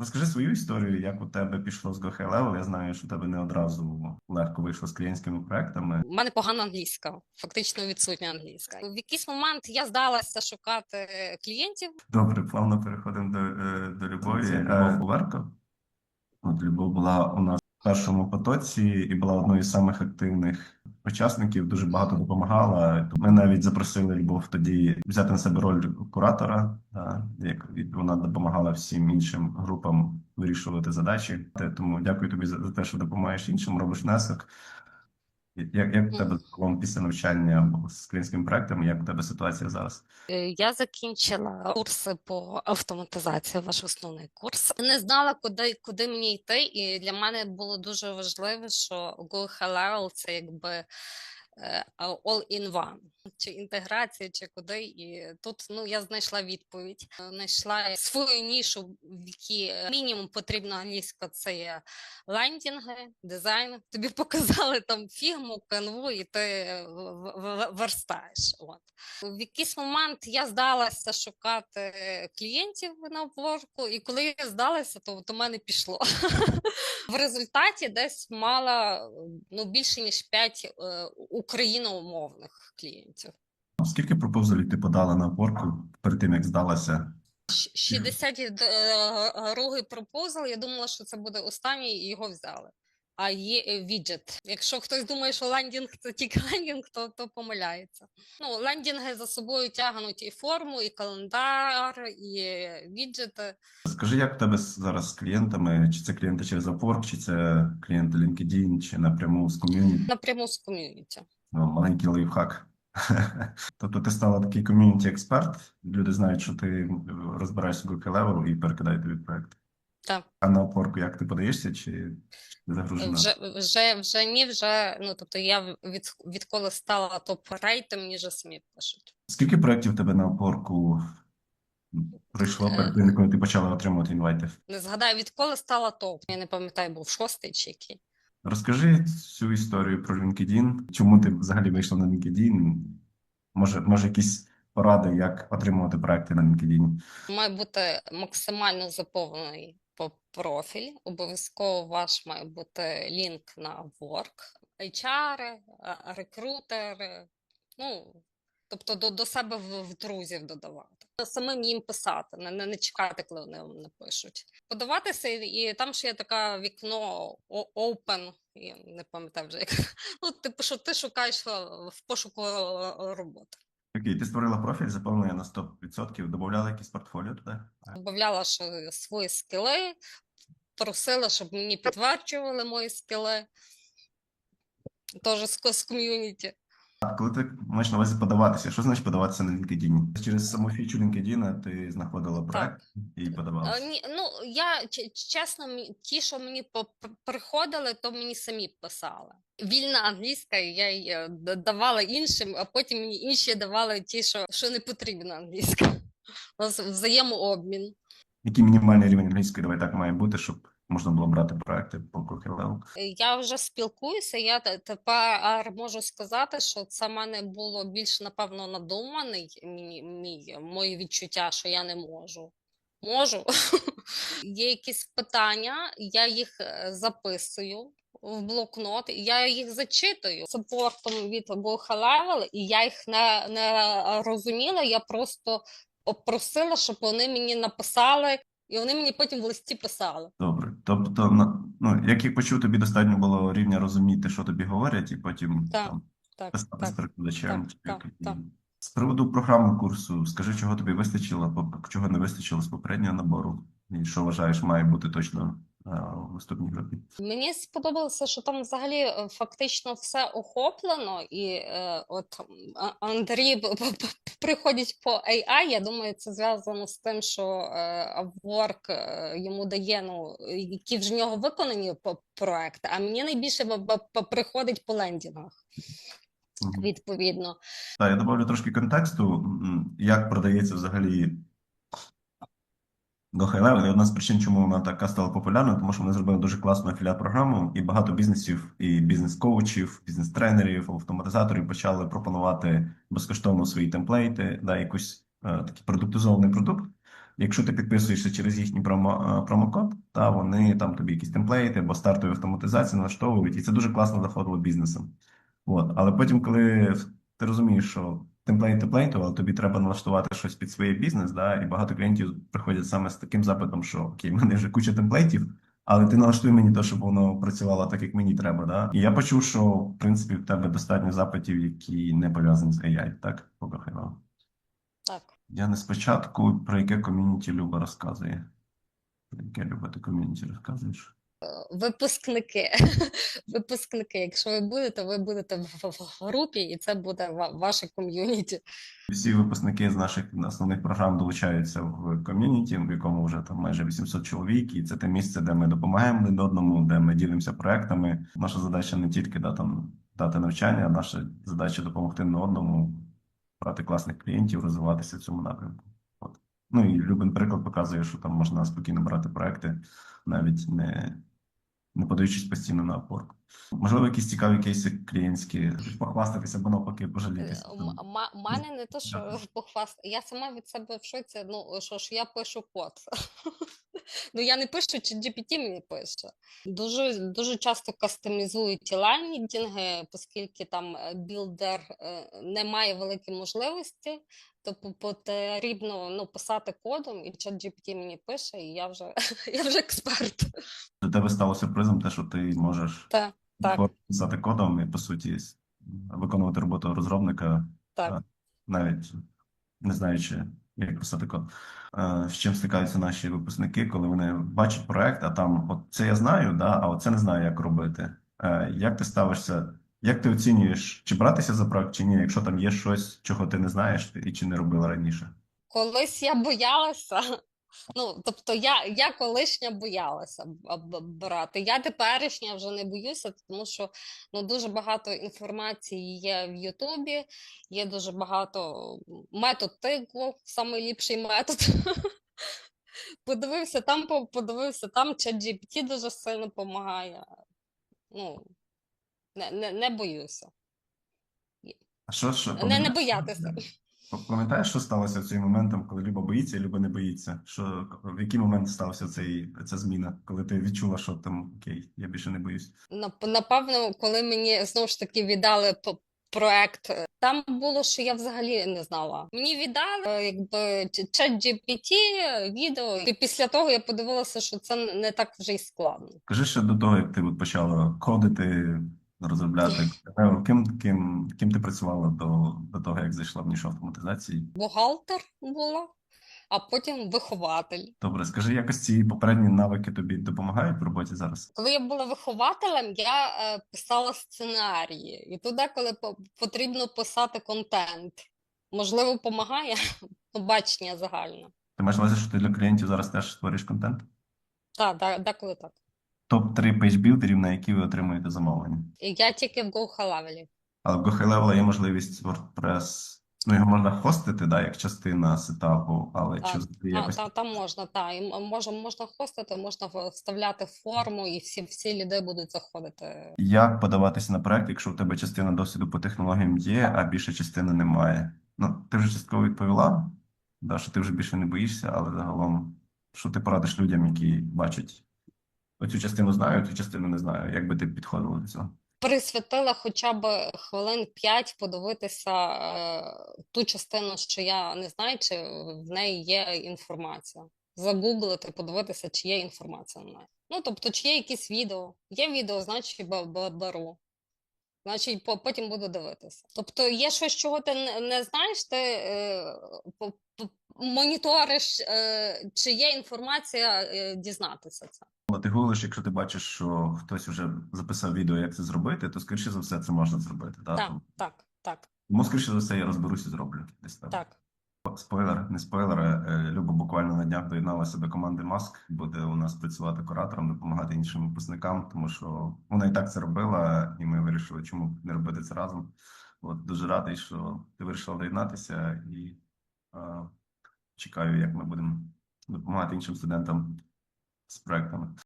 Розкажи свою історію, як у тебе пішло з Go High Level. Я знаю, що у тебе не одразу легко вийшло з клієнтськими проектами. У мене погана англійська, фактично відсутня англійська. В якийсь момент я здалася шукати клієнтів. Добре, плавно переходимо до, е, до любові. Е, Ларко. От Любов була у нас в першому потоці і була одною з самих активних учасників. Дуже багато допомагала. Ми навіть запросили Любов тоді взяти на себе роль куратора, да, як вона допомагала всім іншим групам вирішувати задачі. Тому дякую тобі за те, що допомагаєш іншим, робиш внесок. Як, як у тебе загалом після навчання з клієнтськими проектом? як у тебе ситуація зараз? Е, Я закінчила курси по автоматизації, ваш основний курс. Не знала, куди, куди мені йти, і для мене було дуже важливо, що Google Level – це якби е, all-in-one, чи інтеграція, чи куди. І тут ну, я знайшла відповідь. Е, Знайшла свою нішу, в якій е, мінімум потрібна англійська, це лендінги, дизайн. Тобі показали там фігму, канву, і ти е, верстаєш. От. В якийсь момент я здалася шукати клієнтів на Upwork, і коли я здалася, то до мене пішло. В результаті десь мала ну, більше ніж 5 україномовних клієнтів. Скільки пропозалів ти подала на Upwork перед тим, як здалася? Щ- 62-й пропозал, я думала, що це буде останній, і його взяли. А є е, віджит. Якщо хтось думає, що лендінг це тільки лендінг, то, то помиляється. Ну, лендінги за собою тягнуть і форму, і календар, і віджити. Скажи, як у тебе зараз з клієнтами? Чи це клієнти через Upwork, чи це клієнти LinkedIn, чи напряму з ком'юніті? Напряму з ком'юніті. Ну, маленький лайфхак. Тобто ти стала такий ком'юніті експерт. Люди знають, що ти розбираєшся в Level і перекидають тобі проект. Так. А на Upwork як ти подаєшся, чи загружена? Вже, вже, вже ні, вже, ну, тобто я від, відколи стала топ-рейтом, мені вже самі пишуть. Скільки проєктів тебе на Upwork прийшло Е. перед тим, коли ти почала отримувати інвайти? Не згадаю, відколи стала топ. Я не пам'ятаю, був шостий чи який. Розкажи цю історію про LinkedIn. Чому ти взагалі вийшла на LinkedIn? Може, може, якісь поради, як отримувати проекти на LinkedIn? Має бути максимально заповнений по- профіль. Обов'язково ваш має бути лінк на Work, HR, а- рекрутери. Ну, тобто до, до себе в, в друзів додавати. Самим їм писати, не, не, не чекати, коли вони вам напишуть. Подаватися, і, і там ще є таке вікно open, я не пам'ятаю вже як. Ну, типу, що ти шукаєш е, в пошуку е, роботи. Окей, ти створила профіль, заповнення на 100%, додавала якісь портфоліо туди? Додавала свої скіли, просила, щоб мені підтверджували мої скіли. Теж з, з ком'юніті. А коли ти маєш на увазі подаватися, що значить подаватися на LinkedIn? Через саму фічу LinkedIn ти знаходила проект і Е, подавалася. Ні, ну, я чесно, ті, що мені приходили, то мені самі писали. Вільна англійська, я її е, давала іншим, а потім мені інші давали ті, що, що не потрібна англійська. У нас взаємообмін. Який мінімальний рівень англійської, давай так має бути, щоб можна було брати проекти по Cookie Я вже спілкуюся. Я тепер можу сказати, що це в мене було більш напевно надуманий мій, мій мої відчуття, що я не можу. Можу. Є якісь питання, я їх е, записую в блокнот, я їх зачитую саппортом від Level, і я їх не, не розуміла. Я просто попросила, щоб вони мені написали, і вони мені потім в листі писали. Добре. Тобто, ну, як я почув, тобі достатньо було рівня розуміти, що тобі говорять, і потім Так, там, Так, писати з так. перекладачем. так, так, так. З приводу програми курсу, скажи, чого тобі вистачило, чого не вистачило з попереднього набору, і що вважаєш має бути точно в наступній групі? Мені сподобалося, що там взагалі е, фактично все охоплено, і е, от Андрій приходить по AI, я думаю, це зв'язано з тим, що е, Upwork е, йому дає, ну, які вже в нього виконані проекти, а мені найбільше приходить по лендінгах, відповідно. Так, я добавлю трошки контексту, як продається взагалі до Level. І одна з причин, чому вона така стала популярною, тому що вони зробили дуже класну афіліат-програму, і багато бізнесів, і бізнес-коучів, бізнес-тренерів, автоматизаторів почали пропонувати безкоштовно свої темплейти, да, якийсь е, такий продуктизований продукт, Якщо ти підписуєшся через їхній промо, е, промокод, та вони там тобі якісь темплейти або стартові автоматизації налаштовують, і це дуже класно заходило бізнесом. От. Але потім, коли ти розумієш, що темплейт темплейту, але тобі треба налаштувати щось під свій бізнес, да, і багато клієнтів приходять саме з таким запитом, що окей, в мене вже куча темплейтів, але ти налаштуй мені те, щоб воно працювало так, як мені треба. Да? І я почув, що в принципі в тебе достатньо запитів, які не пов'язані з AI, так? Покохайно. Так. Я не спочатку про яке ком'юніті Люба розказує. Про яке Люба ти ком'юніті розказуєш? Випускники. Випускники. Якщо ви будете, ви будете в, групі, і це буде ва- ваше ком'юніті. Всі випускники з наших основних програм долучаються в ком'юніті, в якому вже там майже 800 чоловік, і це те місце, де ми допомагаємо один одному, де ми ділимося проектами. Наша задача не тільки да, там, дати навчання, а наша задача допомогти один одному, брати класних клієнтів, розвиватися в цьому напрямку. От. Ну і Любин приклад показує, що там можна спокійно брати проекти, навіть не, не подаючись постійно на опорку. Можливо, якісь цікаві кейси клієнтські, похвастатися або навпаки пожалітися. Е, м- мене не то, що похвастати. Я сама від себе в шоці, ну що ж я пишу код. Ну я не пишу, чи GPT мені пише. Дуже дуже часто кастомізують ті лендінги, оскільки там е, білдер е, не має великі можливості, то потрібно ну, писати кодом, і чат GPT мені пише, і я вже я вже експерт. Для тебе стало сюрпризом те, що ти можеш Так, так, писати кодом і, по суті, виконувати роботу розробника, так. навіть не знаючи, як писати код. З чим стикаються наші випускники, коли вони бачать проект, а там от це я знаю, да, а от це не знаю, як робити. Е, Як ти ставишся, як ти оцінюєш, чи братися за проект, чи ні, якщо там є щось, чого ти не знаєш і чи не робила раніше? Колись я боялася. Ну, тобто я, я колишня боялася брати. Я теперішня вже не боюся, тому що ну, дуже багато інформації є в Ютубі, є дуже багато метод тику, найліпший метод. Подивився там, подивився там, ChatGPT дуже сильно допомагає. Ну, не, не, не боюся. Що, що Не, не боятися. Пам'ятаєш, що сталося цей моментом, коли Люба боїться, а Люба не боїться? Що в який момент стався цей ця зміна, коли ти відчула, що там окей, я більше не боюсь? Нап- Напевно, коли мені знову ж таки віддали проект, е, там було, що я взагалі не знала. Мені віддали е, якби чат GPT, відео, і після того я подивилася, що це не так вже й складно. Кажи ще до того, як ти от почала кодити, розробляти Е, ким, ким, ким ти працювала до, до того, як зайшла в нішу автоматизації? Бухгалтер була, а потім вихователь. Добре, скажи, якось ці попередні навики тобі допомагають в роботі зараз? Коли я була вихователем, я е, писала сценарії, і туди, коли потрібно писати контент, можливо, допомагає бачення загальне. Ти маєш увазі, що ти для клієнтів зараз теж створюєш контент? Так, да, деколи так. Топ-3 пейджбілдерів, на які ви отримуєте замовлення. Я тільки в GoHalevel. Але в GoHighLevel є можливість WordPress, ну його можна хостити, да, як частина сетапу, але чи Так, якось та, там можна, та, і можна, можна хостити, можна вставляти форму, і всі, всі люди будуть заходити. як подаватися на проект, якщо в тебе частина досвіду по технологіям є, а більша частина немає? Ну, ти вже частково відповіла, да, що ти вже більше не боїшся, але загалом, що ти порадиш людям, які бачать оцю частину знаю, цю частину не знаю, як би ти підходила до цього? Присвятила хоча б хвилин 5 подивитися е, ту частину, що я не знаю, чи в неї є інформація. Загуглити, подивитися, чи є інформація на неї. Ну, тобто, чи є якісь відео. Є відео, значить беру. Значить, потім буду дивитися. Тобто, є щось, чого ти не, знаєш, ти е, моніториш, е, чи є інформація, е, дізнатися це. Але ти гуглиш, якщо ти бачиш, що хтось вже записав відео, як це зробити, то скоріше за все це можна зробити. Так, Тому- так, так, Тому, скоріше за все, я розберусь і зроблю десь там. так. Спойлер, не спойлер. е, Люба буквально на днях доєдналася до команди Маск, буде у нас працювати куратором, допомагати іншим випускникам, тому що вона і так це робила, і ми вирішили, чому не робити це разом. От дуже радий, що ти вирішила доєднатися, і е, чекаю, як ми будемо допомагати іншим студентам з проектами.